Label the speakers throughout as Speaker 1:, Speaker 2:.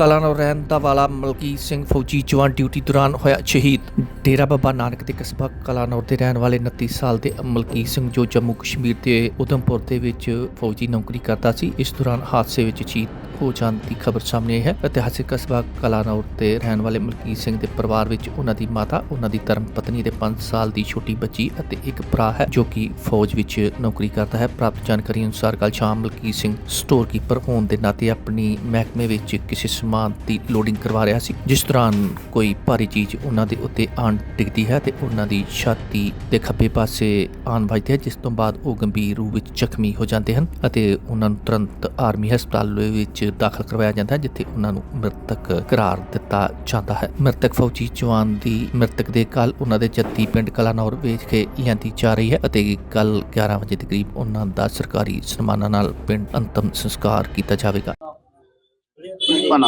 Speaker 1: ਕਲਾਨੌਰ ਰਹਿਣ ਦਾ ਵਾਲਾ ਮਲਕੀਤ ਸਿੰਘ ਫੌਜੀ ਜਵਾਨ ਡਿਊਟੀ ਦੌਰਾਨ ਹੋਇਆ ਸ਼ਹੀਦ। ਡੇਰਾ ਬਾਬਾ ਨਾਨਕ ਦੇ ਕਸਬਾ ਕਲਾਨੌਰ ਦੇ ਰਹਿਣ ਵਾਲੇ 29 ਸਾਲ ਦੇ ਮਲਕੀਤ ਸਿੰਘ ਜੋ ਜੰਮੂ ਕਸ਼ਮੀਰ ਦੇ ਉਧਮਪੁਰ ਦੇ ਵਿੱਚ ਫੌਜੀ ਨੌਕਰੀ ਕਰਦਾ ਸੀ, ਇਸ ਦੌਰਾਨ ਹਾਦਸੇ ਵਿੱਚ ਸ਼ਹੀਦ ਹੋ ਜਾਣ ਦੀ ਖਬਰ ਸਾਹਮਣੇ ਆਈ ਹੈ। ਇਤਿਹਾਸਿਕ ਕਸਬਾ ਕਲਾਨੌਰ ਤੇ ਰਹਿਣ ਵਾਲੇ ਮਲਕੀਤ ਸਿੰਘ ਦੇ ਪਰਿਵਾਰ ਵਿੱਚ ਉਹਨਾਂ ਦੀ ਮਾਤਾ, ਉਹਨਾਂ ਦੀ ਧਰਮ ਪਤਨੀ ਦੇ 5 ਸਾਲ ਦੀ ਛੋਟੀ ਬੱਚੀ ਅਤੇ ਇੱਕ ਭਰਾ ਹੈ ਜੋ ਕਿ ਫੌਜ ਵਿੱਚ ਨੌਕਰੀ ਕਰਦਾ ਹੈ। ਪ੍ਰਾਪਤ ਜਾਣਕਾਰੀ ਅਨੁਸਾਰ ਕੱਲ੍ਹ ਸ਼ਾਮ ਮਲਕੀਤ ਸਿੰਘ ਸਟੋਰ ਕੀਪਰ ਹੋਣ ਦੇ ਨਾਤੇ ਆਪਣੀ ਮਹਿਕਮੇ ਵਿੱਚ ਕਿਸੇ ਸਮਾਨ ਦੀ ਲੋਡਿੰਗ ਕਰਵਾ ਰਿਹਾ ਸੀ, ਜਿਸ ਦੌਰਾਨ ਕੋਈ ਭਾਰੀ ਚੀਜ਼ ਉਹਨਾਂ ਦੇ ਉੱਤੇ ਆਣ ਡਿੱਗਦੀ ਹੈ ਤੇ ਉਹਨਾਂ ਦੀ ਛਾਤੀ ਦੇ ਖੱਬੇ ਪਾਸੇ ਆਣ ਵੱਜਦੀ ਹੈ, ਜਿਸ ਤੋਂ ਬਾਅਦ ਉਹ ਗੰਭੀਰ ਰੂਪ ਵਿੱਚ ਜ਼ਖਮੀ ਹੋ ਜਾਂਦੇ ਹਨ ਅਤੇ ਉਹਨਾਂ ਨੂੰ ਤੁਰੰਤ ਆਰਮੀ ਹਸਪਤਾਲ ਵਿੱਚ ਵਿੱਚ ਦਾਖਲ ਕਰਵਾਇਆ ਜਾਂਦਾ ਹੈ ਜਿੱਥੇ ਉਹਨਾਂ ਨੂੰ ਮ੍ਰਿਤਕ ਕਰਾਰ ਦਿੱਤਾ ਜਾਂਦਾ ਹੈ। ਮ੍ਰਿਤਕ ਫੌਜੀ ਜਵਾਨ ਦੀ ਮ੍ਰਿਤਕ ਦੇ ਕੱਲ ਉਹਨਾਂ ਦੇ ਜੱਦੀ ਪਿੰਡ ਕਲਾਨੌਰ ਵੇਚ ਕੇ ਲਿਆਂਦੀ ਜਾ ਰਹੀ ਹੈ ਅਤੇ ਕੱਲ 11 ਵਜੇ ਦੇ ਕਰੀਬ ਉਹਨਾਂ ਦਾ ਸਰਕਾਰੀ ਸਨਮਾਨਾਂ ਨਾਲ ਪਿੰਡ ਅੰਤਮ ਸੰਸਕਾਰ ਕੀਤਾ ਜਾਵੇਗਾ।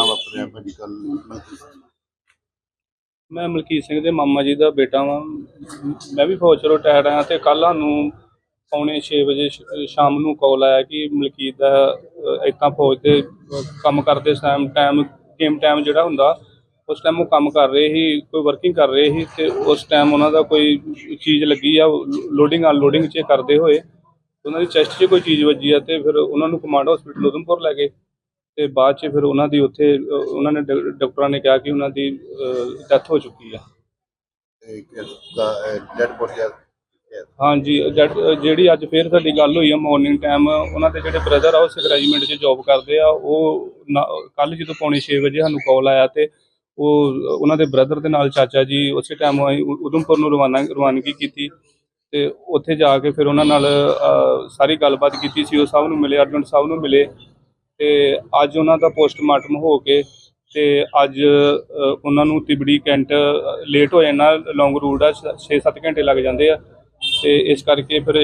Speaker 2: ਵਾਪਰਿਆ ਭਾਜੀ ਕੱਲ
Speaker 3: ਮੈਂ ਮਲਕੀਤ ਸਿੰਘ ਦੇ ਮਾਮਾ ਜੀ ਦਾ ਬੇਟਾ ਵਾਂ। ਮੈਂ ਵੀ ਫੌਜ 'ਚ ਰਿਟਾਇਰ ਆਇਆ ਤੇ ਕੱਲ੍ਹ ਸਾਨੂੰ ਪੌਣੇ 6 ਵਜੇ ਸ਼- ਸ਼ਾਮ ਨੂੰ ਕਾਲ ਆਇਆ ਕਿ ਮਲਕੀਤ ਦਾ ਇਤਾਂ ਫੌਜ ਦੇ ਅਹ, ਕੰਮ ਕਰਦੇ ਟਾਈਮ ਟਾਈਮ ਗੇਮ ਟਾਈਮ ਜਿਹੜਾ ਹੁੰਦਾ ਉਸ ਟਾਈਮ ਉਹ ਕੰਮ ਕਰ ਰਹੇ ਸੀ ਕੋਈ ਵਰਕਿੰਗ ਕਰ ਰਹੇ ਸੀ ਤੇ ਉਸ ਟਾਈਮ ਉਹਨਾਂ ਦਾ ਕੋਈ ਚੀਜ਼ ਲੱਗੀ ਆ ਲੋਡਿੰਗ ਅਨਲੋਡਿੰਗ 'ਚ ਕਰਦੇ ਹੋਏ ਉਹਨਾਂ ਦੀ ਚੈਸਟ 'ਚ ਕੋਈ ਚੀਜ਼ ਵੱਜੀ ਆ ਤੇ ਫਿਰ ਉਹਨਾਂ ਨੂੰ ਕਮਾਂਡ ਹਸਪੀਟਲ ਉਧਮਪੁਰ ਲੈ ਗਏ ਤੇ ਬਾਅਦ 'ਚ ਫਿਰ ਉਹਨਾਂ ਦੀ ਉੱਥੇ ਅਹ, ਉਹਨਾਂ ਨੇ ਡਾ- ਡਾਕਟਰਾਂ ਨੇ ਕਿਹਾ ਕਿ ਉਹਨਾਂ ਦੀ ਡੈਥ ਹੋ ਚੁੱਕੀ ਆ।
Speaker 2: ਡੈਡ ਬੋਡੀ
Speaker 3: ਹਾਂਜੀ ਜਦ- ਜਿਹੜੀ ਅੱਜ ਫੇਰ ਸਾਡੀ ਗੱਲ ਹੋਈ ਆ ਮਾਰਨਿੰਗ ਟਾਈਮ ਉਹਨਾਂ ਦੇ ਜਿਹੜੇ ਬ੍ਰਦਰ ਆ ਉਹ ਸਿੱਖ ਰੈਜੀਮੈਂਟ 'ਚ ਜੌਬ ਕਰਦੇ ਆ। ਉਹ ਕੱਲ ਜਦੋਂ ਪੌਣੇ 6 ਵਜੇ ਸਾਨੂੰ ਕਾਲ ਆਇਆ ਤੇ ਉਹ ਉਹਨਾਂ ਦੇ ਬ੍ਰਦਰ ਦੇ ਨਾਲ ਚਾਚਾ ਜੀ ਉਸੇ ਟਾਈਮ ਅਸੀਂ ਉਧਮਪੁਰ ਨੂੰ ਰਵਾਨਾ ਰਵਾਨਗੀ ਕੀਤੀ ਤੇ ਉੱਥੇ ਜਾ ਕੇ ਫਿਰ ਉਹਨਾਂ ਨਾਲ ਅ, ਸਾਰੀ ਗੱਲਬਾਤ ਕੀਤੀ ਸੀ। ਉਹ ਸਾਹਿਬ ਨੂੰ ਮਿਲੇ ਅਰਜੁਨ ਸਾਹਿਬ ਨੂੰ ਮਿਲੇ ਤੇ ਅੱਜ ਉਹਨਾਂ ਦਾ ਪੋਸਟਮਾਰਟਮ ਹੋ ਕੇ ਤੇ ਅੱਜ ਅ, ਉਹਨਾਂ ਨੂੰ ਤਿਬੜੀ ਕੈਂਟ ਲੇਟ ਹੋ ਜਾਣਾ ਲੌਂਗ ਰੂਟ ਆ 6-7 ਘੰਟੇ ਲੱਗ ਜਾਂਦੇ ਆ। ਤੇ ਇਸ ਕਰਕੇ ਫਿਰ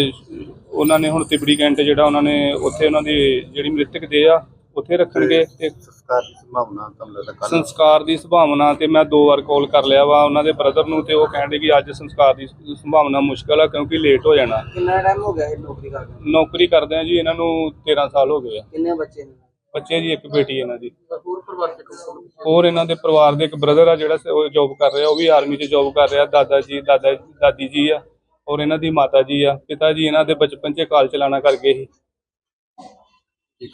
Speaker 3: ਉਹਨਾਂ ਨੇ ਹੁਣ ਤਿਬੜੀ ਕੈਂਟ ਜਿਹੜਾ ਉਹਨਾਂ ਨੇ ਉੱਥੇ ਉਹਨਾਂ ਦੀ ਜਿਹੜੀ ਮ੍ਰਿਤਕ ਦੇ ਆ ਉੱਥੇ ਰੱਖਣਗੇ ਤੇ
Speaker 2: ਸੰਸਕਾਰ ਦੀ ਸੰਭਾਵਨਾ ਤੁਹਾਨੂੰ ਲੱਗਦਾ ਕੱਲ
Speaker 3: ਸੰਸਕਾਰ ਦੀ ਸੰਭਾਵਨਾ ਤੇ ਮੈਂ ਦੋ ਵਾਰ ਕਾਲ ਕਰ ਲਿਆ ਵਾ ਉਹਨਾਂ ਦੇ ਬ੍ਰਦਰ ਨੂੰ ਤੇ ਉਹ ਕਹਿੰਦੇ ਕਿ ਅੱਜ ਸੰਸਕਾਰ ਦੀ ਸੰਭਾਵਨਾ ਮੁਸ਼ਕਲ ਆ ਕਿਉਂਕਿ ਲੇਟ ਹੋ ਜਾਣਾ।
Speaker 4: ਕਿੰਨਾ ਟਾਈਮ ਹੋ ਗਿਆ ਇਹ ਨੌਕਰੀ ਕਰਦੇ
Speaker 3: ਨੌਕਰੀ ਕਰਦੇ ਆ ਜੀ ਇਹਨਾਂ ਨੂੰ 13 ਸਾਲ ਹੋ ਗਏ ਆ।
Speaker 4: ਕਿੰਨੇ ਬੱਚੇ ਨੇ?
Speaker 3: ਬੱਚੇ ਜੀ ਇੱਕ ਬੇਟੀ ਇਹਨਾਂ ਦੀ।
Speaker 4: ਹੋਰ ਪਰਿਵਾਰ ਦੇ
Speaker 3: ਹੋਰ ਇਹਨਾਂ ਦੇ ਪਰਿਵਾਰ ਦੇ ਇੱਕ ਬ੍ਰਦਰ ਆ ਜਿਹੜਾ ਜੌਬ ਕਰ ਰਿਹਾ ਉਹ ਵੀ ਆਰਮੀ 'ਚ ਜੌਬ ਕਰ ਰਿਹਾ ਦਾਦਾ ਜੀ ਦਾਦਾ ਦਾਦੀ ਜੀ ਆ। ਔਰ ਇਹਨਾਂ ਦੀ ਮਾਤਾ ਜੀ ਆ ਪਿਤਾ ਜੀ ਇਹਨਾਂ ਦੇ ਬਚਪਨ 'ਚ ਕਾਲ ਚਲਾਣਾ ਕਰ ਗਏ ਸੀ
Speaker 4: ਸਤਿ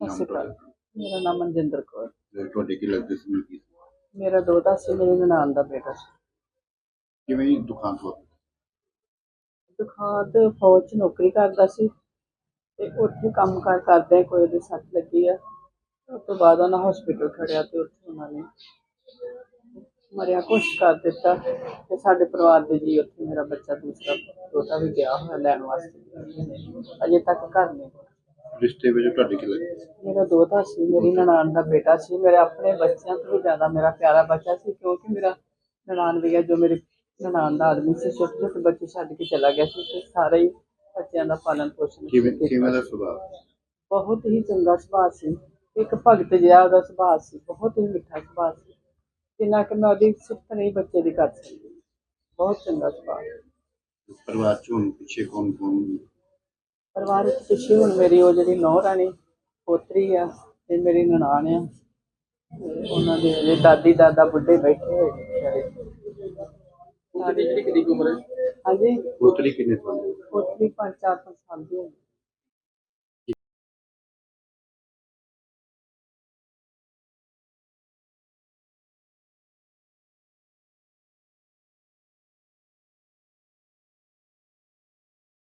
Speaker 4: ਸ਼੍ਰੀ ਅਕਾਲ। ਮੇਰਾ ਨਾਮ ਮਨਜਿੰਦਰ ਕੌਰ।
Speaker 2: ਤੁਹਾਡੇ ਕੀ ਲੱਗਦੇ ਸੀ
Speaker 4: ਮੇਰਾ ਦੋਤਾ ਸੀ ਮੇਰੇ ਨਨਾਣ ਦਾ ਬੇਟਾ ਸੀ।
Speaker 2: ਕਿਵੇਂ ਦੁਕਾਨ ਤੋਂ
Speaker 4: ਦੁਕਾਨ ਤੇ ਫੌਜ 'ਚ ਨੌਕਰੀ ਕਰਦਾ ਸੀ ਤੇ ਉੱਥੇ ਕੰਮ ਕਾਰ ਕਰਦੇ ਕੋਈ ਉਹਦੇ ਸੱਟ ਲੱਗੀ ਆ। ਉਸ ਤੋਂ ਬਾਅਦ ਉਹਨਾਂ ਹਸਪੀਟਲ ਖੜਿਆ ਤੇ ਉੱਥੇ ਉਹਨਾਂ ਨੇ ਮਰਿਆ ਕੁਛ ਕਰ ਦਿੱਤਾ ਤੇ ਸਾਡੇ ਪਰਿਵਾਰ ਦੇ ਜੀ ਉੱਥੇ ਮੇਰਾ ਬੱਚਾ ਦੂਸਰਾ ਦੋਤਾ ਵੀ ਗਿਆ ਹੋਇਆ ਲੈਣ ਵਾਸਤੇ। ਅਜੇ ਤੱਕ ਘਰ ਨਹੀਂ।
Speaker 2: ਰਿਸ਼ਤੇ ਵਿੱਚ ਤੁਹਾਡੇ ਕੀ ਲੱਗਦੇ
Speaker 4: ਮੇਰਾ ਦੋਤਾ ਸੀ ਮੇਰੀ ਨਨਾਣ ਦਾ ਬੇਟਾ ਸੀ ਮੇਰੇ ਆਪਣੇ ਬੱਚਿਆਂ ਤੋਂ ਵੀ ਜ਼ਿਆਦਾ ਮੇਰਾ ਪਿਆਰਾ ਬੱਚਾ ਸੀ ਕਿਉਂਕਿ ਮੇਰਾ ਨਨਾਣ ਵੀ ਜੋ ਮੇਰੇ ਨਨਾਣ ਦਾ ਆਦਮੀ ਸੀ ਛੋਟੇ ਛੋਟੇ ਬੱਚੇ ਛੱਡ ਕੇ ਚਲਾ ਗਿਆ ਸੀ ਤੇ ਸਾਰੇ ਹੀ ਬੱਚਿਆਂ ਦਾ ਪਾਲਣ ਪੋਸ਼ਣ
Speaker 2: ਕਿਵੇਂ ਕਿਵੇਂ ਦਾ। ਸੁਭਾਅ?
Speaker 4: ਬਹੁਤ ਹੀ ਚੰਗਾ ਸੁਭਾਅ ਸੀ। ਇੱਕ ਭਗਤ ਜਿਹਾ ਉਹਦਾ ਸੁਭਾਅ ਸੀ ਬਹੁਤ ਹੀ ਮਿੱਠਾ ਸੁਭਾਅ ਸੀ। ਜਿੰਨਾ ਕਿ ਮੈਂ ਉਹਦੀ ਸਿਫਤ ਨਹੀਂ ਬੱਚੇ ਦੀ ਕਰ ਸਕਦੀ। ਬਹੁਤ ਚੰਗਾ ਸੁਭਾਅ
Speaker 2: ਪਰਿਵਾਰ ਚ ਹੁਣ ਪਿੱਛੇ ਕੌਣ ਕੌਣ
Speaker 4: ਪਰਿਵਾਰ ਵਿੱਚ ਪਿੱਛੇ ਹੁਣ ਮੇਰੀ ਉਹ ਜਿਹੜੀ ਨੌਂ ਰਾਣੀ ਪੋਤਰੀ ਆ ਤੇ ਮੇਰੀ ਨਨਾਣ ਆ। ਤੇ ਉਹਨਾਂ ਦੇ ਜਿਹੜੇ ਦਾਦੀ ਦਾਦਾ ਬੁੱਢੇ ਬੈਠੇ ਹੋਏ ਨੇ ਵਿਚਾਰੇ ਸਾਡੀ ਜਿਹੜੀ ਕਿੰਨੀ ਉਮਰ ਹੈ? ਹਾਂਜੀ।
Speaker 2: ਪੋਤਰੀ ਕਿੰਨੇ ਸਾਲ ਦੀ
Speaker 4: ਪੋਤਰੀ ਪੰਜ ਚਾਰ ਪੰਜ ਸਾਲ ਦੀ ਹੋਈ